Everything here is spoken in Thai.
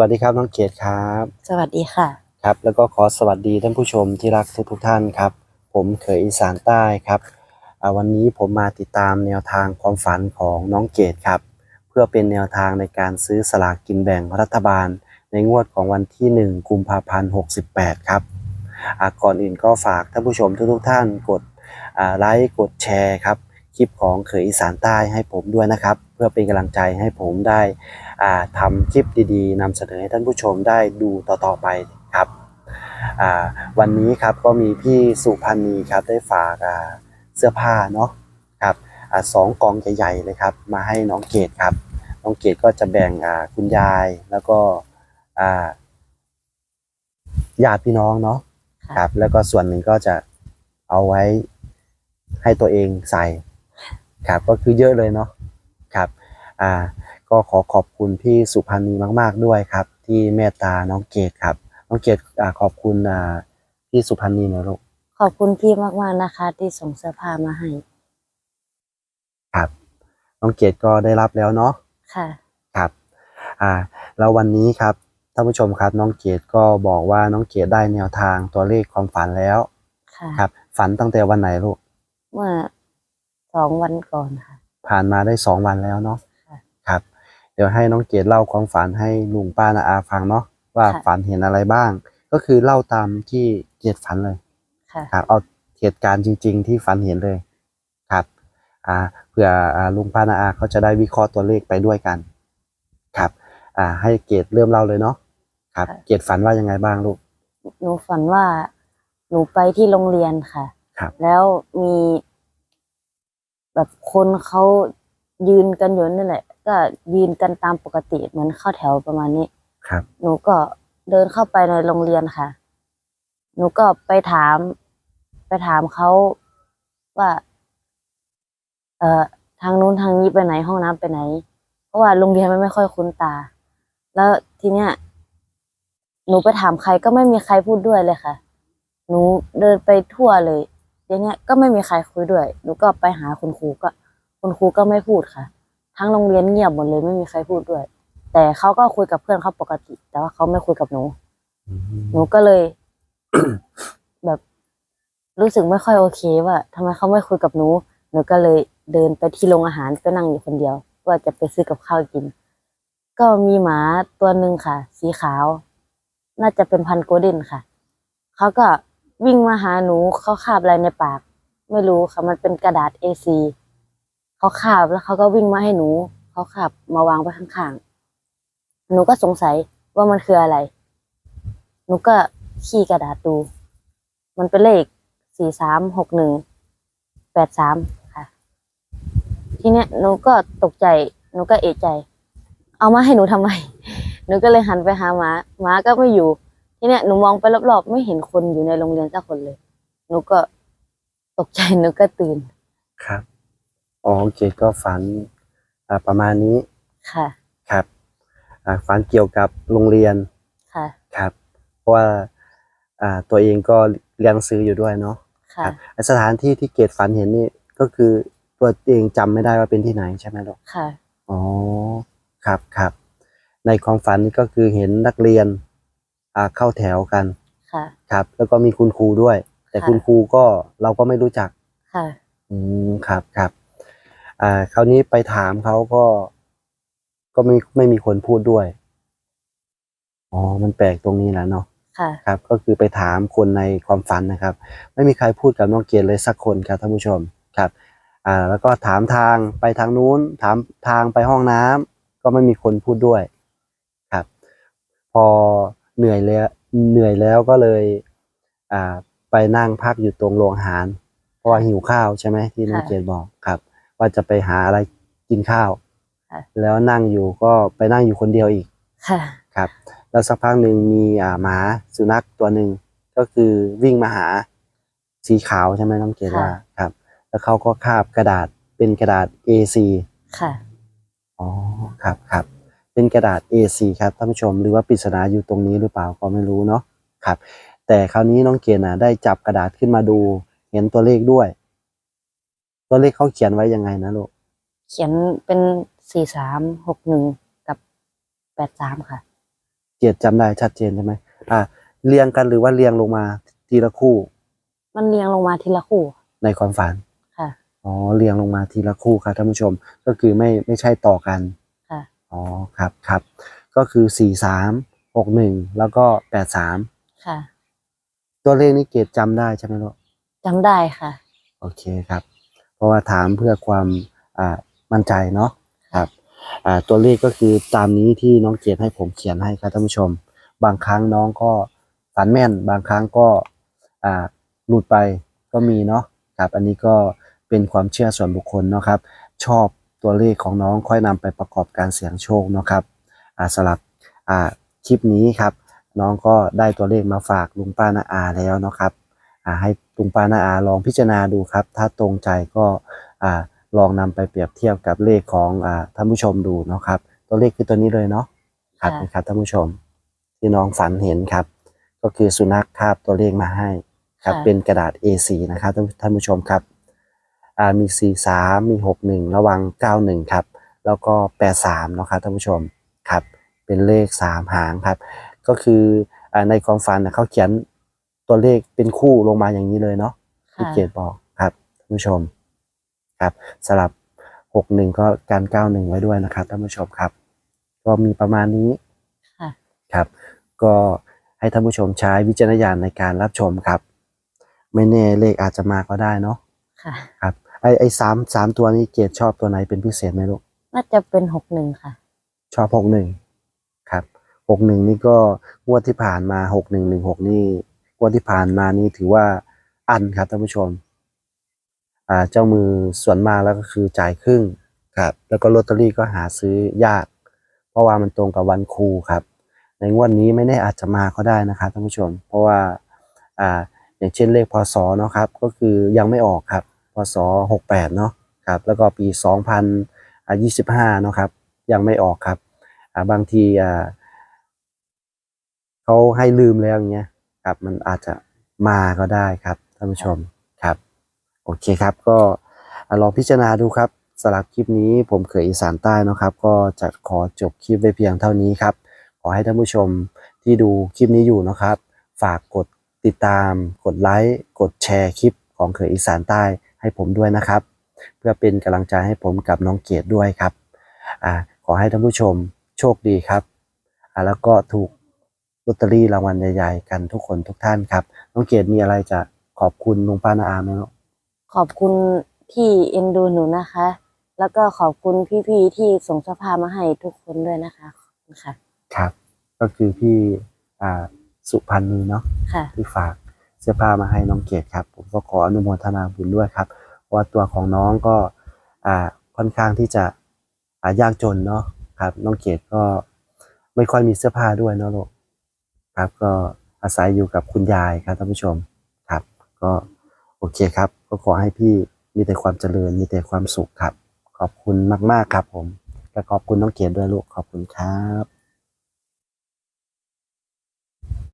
วัสดีครับน้องเกดครับ สวัสดีค่ะ ครับแล้วก็ขอสวัสดีท่านผู้ชมที่รักทุกทุกๆท่านครับ ผมเขยอีสานใต้ครับอ่าวันนี้ผมมาติดตามแนวทางความฝันของน้องเกดครับ เพื่อเป็นแนวทางในการซื้อสลากกินแบ่งรัฐบาล ในงวดของวันที่ 1 กุมภาพันธ์68 ครับอ่าก่อนอื่นก็ฝากท่านผู้ชมทุกๆท่านกดอ่าไลค์กดแชร์ครับคลิปของเขยอีสานใต้ให้ผมด้วยนะครับ เพื่อเป็นกำลังใจให้ผมได้อ่า ทำคลิปดีๆนำเสนอให้ท่านผู้ชมได้ดูต่อๆไปครับอ่าวันนี้ครับก็มีพี่สุพันธ์นีครับได้ฝากอ่าเสื้อผ้าเนาะครับอ่าสองกองใหญ่ๆเลยครับ มาให้น้องเกดครับ น้องเกดก็จะแบ่งอ่าคุณยายแล้วก็อ่าญาติพี่น้องเนาะค่ะครับ แล้วก็ส่วนหนึ่งก็จะเอาไว้ให้ตัวเองใส่ครับก็คือเยอะเลยเนาะครับอ่า ก็ขอขอบคุณพี่สุพันธ์นีมาก ๆด้วยครับ ที่เมตตาน้องเกดครับ น้องเกดอ่าขอบคุณอ่าพี่สุพันธ์นีหนะลูกขอบคุณพี่มากๆนะคะ ที่ส่งเสื้อผ้ามาให้ครับ น้องเกดก็ได้รับแล้วเนาะค่ะครับอ่าแล้ววันนี้ครับท่านผู้ชมครับ น้องเกดก็บอกว่าน้องเกดได้แนวทางตัวเลขความฝันแล้วค่ะครับ ฝันตั้งแต่วันไหนลูกเมื่อสองวันก่อนค่ะ ผ่านมาได้สองวันแล้วเนาะค่ะครับ เดี๋ยวให้น้องเกดเล่าความฝันให้ลุงป้านาอาฟังเนาะว่าค่ะฝันเห็นอะไรบ้าง ก็คือเล่าตามที่เกดฝันเลยค่ะ ครับเอาเหตุการณ์จริง ๆ ที่ฝันเห็นเลยครับอ่าเผื่ออ่าลุงป้านาอาเขาจะได้วิเคราะห์ตัวเลขไปด้วยกัน ครับ อ่า ให้เกดเริ่มเล่าเลยเนาะครับ ค่ะ เกดฝันว่ายังไงบ้างลูก หนูฝันว่าหนูไปที่โรงเรียนค่ะ ครับแล้วมี แบบคนเขายืนกันอยู่นั่นแหละ ก็ยืนกันตามปกติเหมือนเข้าแถวประมาณนี้ ครับ หนูก็เดินเข้าไปในโรงเรียนค่ะ หนูก็ไปถาม ไปถามเขาว่า เอ่อทางนู้นทางนี้ไปไหนห้องน้ำไปไหน เพราะว่าโรงเรียนมันไม่ค่อยคุ้นตา แล้วทีเนี้ยหนูไปถามใครก็ไม่มีใครพูดด้วยเลยค่ะ หนูเดินไปทั่วเลย อย่างเงี้ยก็ไม่มีใครคุยด้วย หนูก็ไปหาคุณครูก็ คุณครูก็ไม่พูดค่ะ ทั้งโรงเรียนเงียบหมดเลยไม่มีใครพูดด้วย แต่เขาก็คุยกับเพื่อนเขาปกติ แต่ว่าเขาไม่คุยกับหนูอืมหนูก็เลย แบบ รู้สึกไม่ค่อยโอเค ว่าทำไมเขาไม่คุยกับหนู หนูก็เลยเดินไปที่โรงอาหารก็นั่งอยู่คนเดียว ว่าจะไปซื้อกับข้าวกิน ก็มีหมาตัวหนึ่งค่ะ สีขาว น่าจะเป็นพันธุ์โกลเด้นค่ะเขาก็วิ่งมาหาหนูเขาคาบอะไรในปาก ไม่รู้ค่ะมันเป็นกระดาษ A4 เขาคาบแล้วเขาก็วิ่งมาให้หนู เขาคาบมาวางไว้ข้างๆ หนูก็สงสัยว่ามันคืออะไร หนูก็ขี้กระดาษดู มันเป็นเลขสี่สามหกหนึ่งแปดสามค่ะ ทีเนี้ยหนูก็ตกใจ หนูก็เอะใจ เอามาให้หนูทำไม หนูก็เลยหันไปหาหมาหมาก็ไม่อยู่ ทีเนี้ยหนูมองไปรอบๆ ไม่เห็นคนอยู่ในโรงเรียนสักคนเลย หนูก็ตกใจหนูก็ตื่นครับ อ๋อเกดก็ฝันอ่าประมาณนี้ค่ะ ครับอ่าฝันเกี่ยวกับโรงเรียนค่ะ ครับ เพราะว่าอ่าตัวเองก็เรียนหนังสืออยู่ด้วยเนาะค่ะครับไอ้สถานที่ที่เกดฝันเห็นนี่ก็คือตัวเองจำไม่ได้ว่าเป็นที่ไหนใช่ไหมลูกค่ะ อ๋อครับครับ ในความฝันนี่ก็คือเห็นนักเรียนอ่าเข้าแถวกัน ค่ะ ครับ แล้วก็มีคุณครูด้วย แต่ค่ะ คุณครูก็เราก็ไม่รู้จัก ค่ะ อืมครับครับ อ่า คราวนี้ไปถามเขาก็ ก็ไม่ไม่มีคนพูดด้วย อ๋อ มันแปลกตรงนี้แหละเนาะ ค่ะ ครับ ก็คือไปถามคนในความฝันนะครับ ไม่มีใครพูดกับน้องเกียรติเลยสักคนครับท่านผู้ชม ครับ อ่า แล้วก็ถามทางไปทางนู้น ถามทางไปห้องน้ำก็ไม่มีคนพูดด้วย ครับ พอเหนื่อยแล้ว เหนื่อยแล้วก็เลย อ่า ไปนั่งพักอยู่ตรงโรงอาหาร เพราะว่าหิวข้าวใช่ไหมที่น้องค่ะเกียรติบอก ครับ ว่าจะไปหาอะไรกินข้าวค่ะแล้วนั่งอยู่ก็ไปนั่งอยู่คนเดียวอีกค่ะครับ แล้วสักพักหนึ่งมีอ่าหมาสุนัขตัวหนึ่งก็คือวิ่งมาหาสีขาวใช่ไหมน้องเกดค่ะว่าครับ แล้วเขาก็คาบกระดาษเป็นกระดาษ A4 ค่ะอ๋อครับครับเป็นกระดาษ A4 ครับท่านผู้ชมหรือว่าปริศนาอยู่ตรงนี้หรือเปล่าก็ไม่รู้เนาะครับ แต่คราวนี้น้องเกดน่ะได้จับกระดาษขึ้นมาดู เห็นตัวเลขด้วย ตัวเลขเขาเขียนไว้ยังไงนะลูกเขียนเป็นสี่สามหกหนึ่งกับแปดสามค่ะ เกตจำได้ชัดเจนใช่ไหมอ่าเรียงกันหรือว่าเรียงลงมาทีละคู่ มันเรียงลงมาทีละคู่ในความฝันค่ะ อ๋อเรียงลงมาทีละคู่ครับท่านผู้ชมก็คือไม่ไม่ใช่ต่อกันค่ะ อ๋อครับครับ ก็คือสี่สามหกหนึ่งแล้วก็แปดสามค่ะตัวเลขนี้เกตจำได้ใช่ไหมลูกจำได้ค่ะ โอเคครับ เพราะว่าถามเพื่อความมั่นใจเนาะครับตัวเลขก็คือตามนี้ที่น้องเกดให้ผมเขียนให้ครับท่านผู้ชม บางครั้งน้องก็ฝันแม่น บางครั้งก็หลุดไปก็มีเนาะครับอันนี้ก็เป็นความเชื่อส่วนบุคคลเนาะครับ ชอบตัวเลขของน้องค่อยนำไปประกอบการเสี่ยงโชคเนาะครับอ่าสลับคลิปนี้ครับ น้องก็ได้ตัวเลขมาฝากลุงป้านาอาแล้วเนาะครับ ให้ลุงป้านาอาลองพิจารณาดูครับ ถ้าตรงใจก็อ่าลองนำไปเปรียบเทียบกับเลขของอ่าท่านผู้ชมดูเนาะครับ ตัวเลขคือตัวนี้เลยเนาะครับค่ะนี่ครับท่านผู้ชม ที่น้องฝันเห็นครับ ก็คือสุนัขคาบตัวเลขมาให้ครับค่ะเป็นกระดาษ A4 นะครับท่านท่านผู้ชมครับอ่ามี 43 มี 61 ระวัง 91 ครับ แล้วก็ 83เนาะครับท่านผู้ชมครับ เป็นเลข 3 หางครับ ก็คืออ่าในความฝันนะเขาเขียน ตัวเลขเป็นคู่ลงมาอย่างนี้เลยเนาะที่ค่ะเกียรติบอกครับท่านผู้ชมครับสลับหกหนึ่งก็การเก้าหนึ่งไว้ด้วยนะครับท่านผู้ชมครับ ก็มีประมาณนี้ค่ะครับ ก็ให้ท่านผู้ชมใช้วิจารณญาณในการรับชมครับ ไม่แน่เลขอาจจะมาก็ได้เนาะค่ะครับไอไอสามสามตัวนี้เกียรติชอบตัวไหนเป็นพิเศษไหมลูกน่าจะเป็นหกหนึ่งค่ะ ชอบหกหนึ่งครับหกหนึ่งนี่ก็งวดที่ผ่านมาหกหนึ่งหนึ่งหกนี่ งวดที่ผ่านมานี่ถือว่าอันครับท่านผู้ชม อ่า เจ้ามือส่วนมากแล้วก็คือจ่ายครึ่งครับ แล้วก็ลอตเตอรี่ก็หาซื้อยาก เพราะว่ามันตรงกับวันครูครับ ในงวดนี้ไม่แน่อาจจะมาก็ได้นะครับท่านผู้ชม เพราะว่า อ่า อย่างเช่นเลขพศเนาะครับ ก็คือยังไม่ออกครับ พศหกแปดเนาะครับ แล้วก็ปีสองพันยี่สิบห้าเนาะครับ ยังไม่ออกครับ อ่า บางที อ่าเขาให้ลืมแล้วอย่างเงี้ย ครับ มันอาจจะมาก็ได้ครับท่านผู้ชมครับ โอเคครับ ก็ลองพิจารณาดูครับสำหรับคลิปนี้ผมเขยอีสานใต้นะครับ ก็จะขอจบคลิปไว้เพียงเท่านี้ครับ ขอให้ท่านผู้ชมที่ดูคลิปนี้อยู่นะครับ ฝากกดติดตาม กดไลค์กดแชร์คลิปของเขยอีสานใต้ให้ผมด้วยนะครับ เพื่อเป็นกำลังใจให้ผมกับน้องเกดด้วยครับอ่าขอให้ท่านผู้ชมโชคดีครับอ่าแล้วก็ถูก ลอตเตอรี่รางวัลใหญ่ๆกันทุกคนทุกท่านครับ น้องเกดมีอะไรจะขอบคุณลุงป้านาอาไหมลูกขอบคุณที่เอ็นดูหนูนะคะ แล้วก็ขอบคุณพี่ๆที่ส่งเสื้อผ้ามาให้ทุกคนด้วยนะคะขอบคุณค่ะ ครับ ก็คือพี่อ่าสุพันธ์นีเนาะค่ะ ที่ฝากเสื้อผ้ามาให้น้องเกดครับ ผมก็ขออนุโมทนาบุญด้วยครับ เพราะว่าตัวของน้องก็อ่าค่อนข้างที่จะอ่ายากจนเนาะครับ น้องเกดก็ไม่ค่อยมีเสื้อผ้าด้วยเนาะลูก ครับก็อาศัยอยู่กับคุณยายครับท่านผู้ชมครับ ก็โอเคครับ ก็ขอให้พี่มีแต่ความเจริญมีแต่ความสุขครับ ขอบคุณมาก ๆ ครับผมและขอบคุณน้องเกดด้วยลูกขอบคุณครับ